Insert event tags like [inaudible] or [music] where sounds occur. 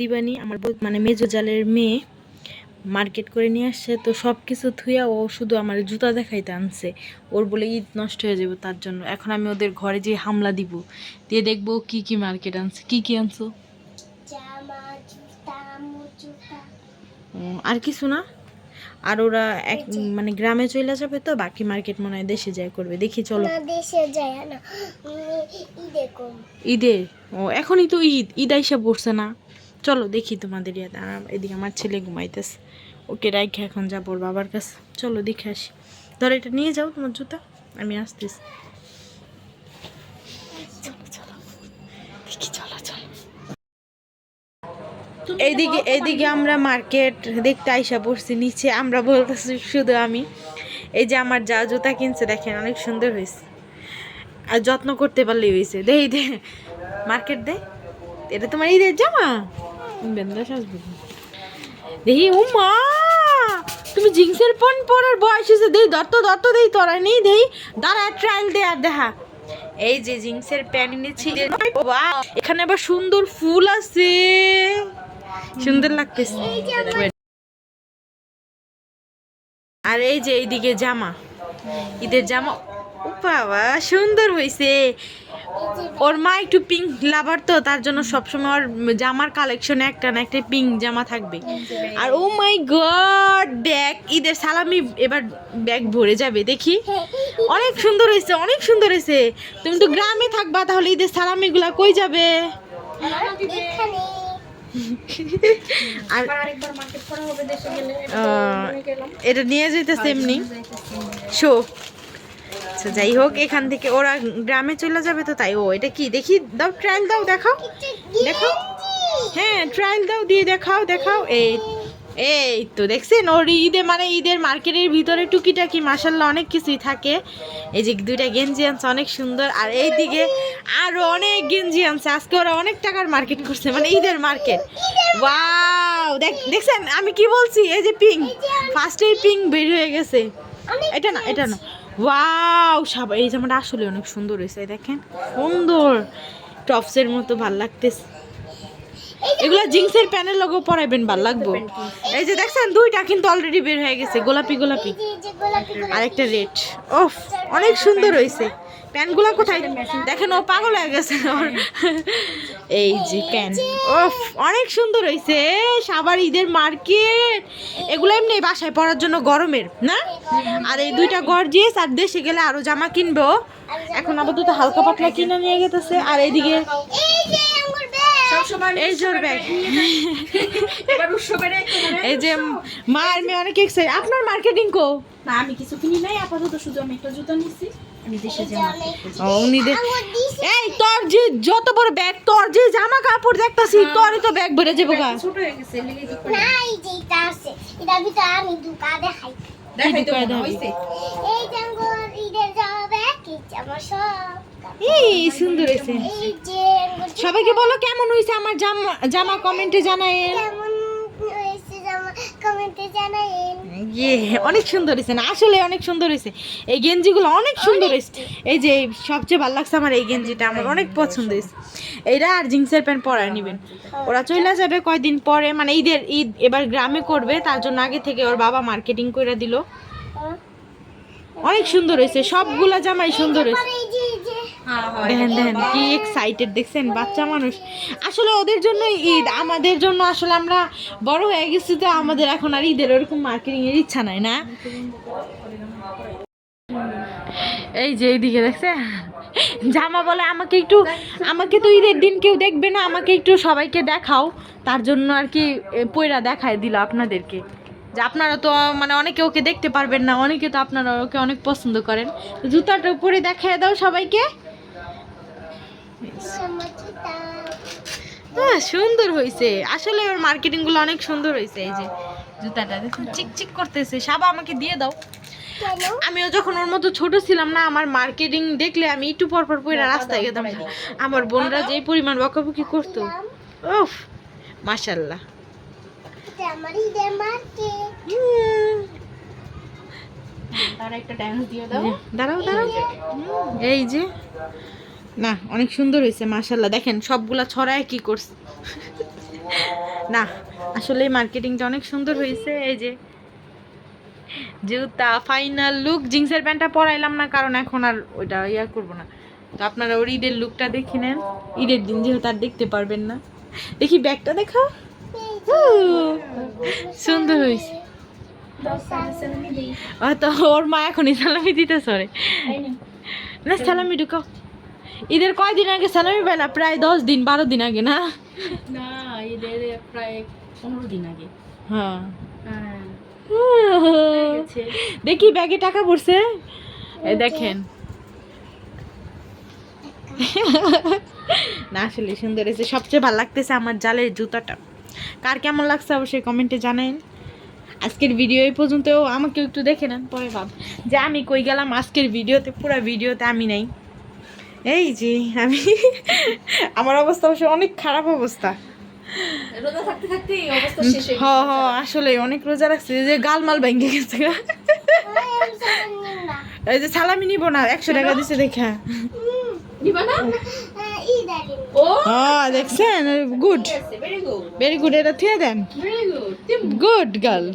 দিবানি আমার মানে মেজো জালের মেয়ে মার্কেট করে নিয়ে আসছে। তো সব কিছু থুইয়া ও শুধু আমার জুতা দেখাইতে আনছে। ওর বলে ঈদ নষ্ট হয়ে যাবে তার জন্য। এখন আমি ওদের ঘরে যেয়ে হামলা দিব। দিয়ে দেখব কি কি মার্কেট আনছে। কি কি আনছো? আর কিছু না? আর ওরা এক মানে গ্রামে চলে যাবে তো বাকি মার্কেট মনে হয় দেশে যায় করবে। দেখি চলো। দেশে যায় না। ই ঈদে? ও এখনই তো ঈদ। ঈদ আইসা পড়ছে না। চলো দেখি তোমাদের ইয়াদ আর এদিকে আমার ছেলে ঘুমাইতেছে। ওকে রাইখে এখন যাব ওর বাবার কাছে। চলো দেখে আসি। ধর এটা নিয়ে যাও তোমার জুতা আমি আসতেছি। এইদিকে এইদিকে আমরা মার্কেট দেখতে আইসা পড়ছি নিচে আমরা বলতেছি শুধু আমি। এই যে আমার যা জুতা কিনছে দেখেন অনেক সুন্দর হয়েছে। আর যত্ন করতে পারলেই হয়েছে। দেই দে মার্কেট দে এটা তোমার ঈদের জামা? দেখি তুমি জিন্সের বয়স হয়েছে। দেই দত্ত দত্ত দেই তোরা নেই দেই দাঁড়া ট্রায়াল দে আর দেখা। এই যে জিন্সের প্যান্ট এখানে আবার সুন্দর ফুল আছে। সুন্দর লাগতেছে। আর এই যে এইদিকে জামা। ঈদের জামা বাবা, সুন্দর হয়েছে ওর মা একটু পিঙ্ক লাভার তো তার জন্য সবসময় ওর জামার কালেকশনে একটা না একটা পিঙ্ক জামা থাকবে। আর ও মাই গড ব্যাগ ঈদের সালামি এবার ব্যাগ ভরে যাবে দেখি। অনেক সুন্দর হয়েছে অনেক সুন্দর হয়েছে। তুমি তো গ্রামে থাকবা তাহলে ঈদের সালামিগুলা কই যাবে? আর এটা নিয়ে যেতেছে এমনি। শো। আচ্ছা যাই হোক এখান থেকে ওরা গ্রামে চলে যাবে তো তাই। ও এটা কি? দেখি দাও ট্রায়াল দাও দেখাও। দেখো হ্যাঁ ট্রায়াল দাও দিয়ে দেখাও দেখাও। এই এই তো দেখছেন ওর ঈদে মানে ঈদের মার্কেটের ভিতরে টুকিটাকি মাসাল্লাহ অনেক কিছুই থাকে। এই যে দুইটা গেঞ্জি আনছে অনেক সুন্দর। আর এইদিকে আরও অনেক গেঞ্জি আনছে। আজকে ওরা অনেক টাকার মার্কেট করছে মানে ঈদের মার্কেট। ওয়াও দেখ দেখছেন আমি কি বলছি? এই যে পিঙ্ক ফার্স্টেই পিঙ্ক বের হয়ে গেছে। এটা না এটা না। ওয়াও সব এই জামাটা আসলে অনেক সুন্দর হয়েছে দেখেন সুন্দর। টপসের মতো ভালো লাগতেছে। এগুলো জিন্সের প্যানের লগেও পরাইবেন ভালো লাগবো। এই যে দেখছেন দুইটা কিন্তু অলরেডি বের হয়ে গেছে গোলাপি গোলাপি। আর একটা গোলাপি। আরেকটা রেড। ওফ অনেক সুন্দর হয়েছে। প্যান্টগুলো কোথায়? দেখেন ও পাগল হয়ে গেছে ওর। এই যে প্যান্ট ওফ অনেক সুন্দর হয়েছে সাবার ঈদের মার্কেট। এগুলো এমনি বাসায় পরার জন্য গরমের না? আর এই দুইটা গর্জিয়াস আর দেশে গেলে আরও জামা কিনবো। এখন আপাতত হালকা পাতলা কিনে নিয়ে গেতেছে। আর এইদিকে এই জোর ব্যাগ এই যে মার মেয়ে অনেক এক্সাইট আপনার মার্কেটিং কো? না আমি কিছু কিনি নাই। আপাতত শুধু আমি একটা জুতো নিচ্ছি এই তোর যে যত বড় ব্যাগ তোর যে জামা কাপড় দেখতাছি তোরই তো ব্যাগ ভরে যাব গা। ছোট হয়ে গেছে লেগে কি করে না এই যে আছে এটা ভিতরে আমি দুকা দেখাই। দেখাই তো? হইছে? এই ঈদের ব্যাগ সব এই সুন্দর হয়েছে। সবাইকে বলো কেমন হয়েছে আমার জামা জামা কমেন্টে জানায়েন। অনেক সুন্দর হয়েছে না? আসলে অনেক সুন্দর হয়েছে। এই গেঞ্জিগুলো অনেক সুন্দর হয়েছে। এই যে সবচেয়ে ভালো লাগছে আমার এই গেঞ্জিটা আমার অনেক পছন্দ হয়েছে। এইটা আর জিন্সের প্যান্ট পরায় নেবেন। ওরা চলে যাবে কয়দিন পরে মানে ঈদের ঈদ এবার গ্রামে করবে তার জন্য আগে থেকে ওর বাবা মার্কেটিং করে দিল। অনেক সুন্দর হয়েছে সবগুলা জামাই সুন্দর হয়েছে। হ্যাঁ দেখেন দেখেন কি এক্সাইটেড দেখছেন? বাচ্চা মানুষ। আসলে ওদের জন্য ঈদ। আমাদের জন্য আসলে আমরা বড় হয়ে গেছি তো আমাদের এখন আর ঈদের ওরকম মার্কেটিং এর ইচ্ছা নাই, না? এই যে এইদিকে দেখছে। জামা বলে, আমাকে একটু, আমাকে তো ঈদের দিন কেউ দেখবে না, আমাকে একটু সবাইকে দেখাও। তার জন্য আর কি পয়রা দেখায় দিল আপনাদেরকে। যে আপনারা তো মানে অনেকে ওকে দেখতে পারবেন না, অনেকে তো আপনারা ওকে অনেক পছন্দ করেন। জুতাটা উপরে দেখায় দাও সবাইকে। হ্যাঁ সুন্দর হয়েছে আসলে ওর মার্কেটিংগুলো অনেক সুন্দর হয়েছে এই যে জুতাটা। দেখুন চিকচিক করতেছে সাবা আমাকে দিয়ে দাও। আমিও যখন ওর মতো ছোট ছিলাম না আমার মার্কেটিং দেখলে আমি একটু পর পর পরে রাস্তায় যেতাম আমার বোনরা যেই পরিমাণ বকাবকি করতো উফ মাশাল্লাহ দাঁড়াও দাঁড়াও এই যে। না অনেক সুন্দর হয়েছে মাশাল্লাহ দেখেন সবগুলা ছড়ায় কি করছে। না আসলে মার্কেটিংটা অনেক সুন্দর হয়েছে এই যে জুতা ফাইনাল লুক জিন্সের প্যান্টটা পরাইলাম না কারণ এখন আর ওইটা ইয়া করব না। তো আপনারা ওর ঈদের লুকটা দেখে নেন। ঈদের দিন যেহেতু আর দেখতে পারবেন না। দেখি ব্যাগটা দেখাও। সুন্দর হয়েছে। তো ওর মা এখনই সালামি দিতে সরে। না সালামি ঢুকাও। ঈদের কয়দিন আগে সালামি বেলা প্রায় দশ দিন বারো দিন আগে না? না এদের প্রায় পনেরো দিন আগে। হ্যাঁ। হ্যাঁ। দেখি ব্যাগে টাকা পড়ছে? দেখেন। না আসলে সুন্দর হয়েছে। সবচেয়ে ভালো লাগতেছে আমার জালের জুতাটা। কার কেমন লাগছে অবশ্যই কমেন্টে জানাইন। আজকের ভিডিও এই পর্যন্ত আমাকে একটু দেখে নেন পরে ভাব। যে আমি কই গেলাম আজকের ভিডিওতে পুরো ভিডিওতে আমি নাই। এই যে আমি [laughs] আমার অবস্থা অবশ্য অনেক খারাপ অবস্থা। অবস্থা শেষ হয়ে হ হ আসলে অনেক রোজা রাখছে এই যে গালমাল ভেঙে গেছে [laughs] এই যে সালামি নিব না একশো টাকা দিছে দেখা। না? হ্যাঁ, হ্যাঁ দেখছেন? গুড ভেরি গুড এটা থুয়ে দেন। Good good girl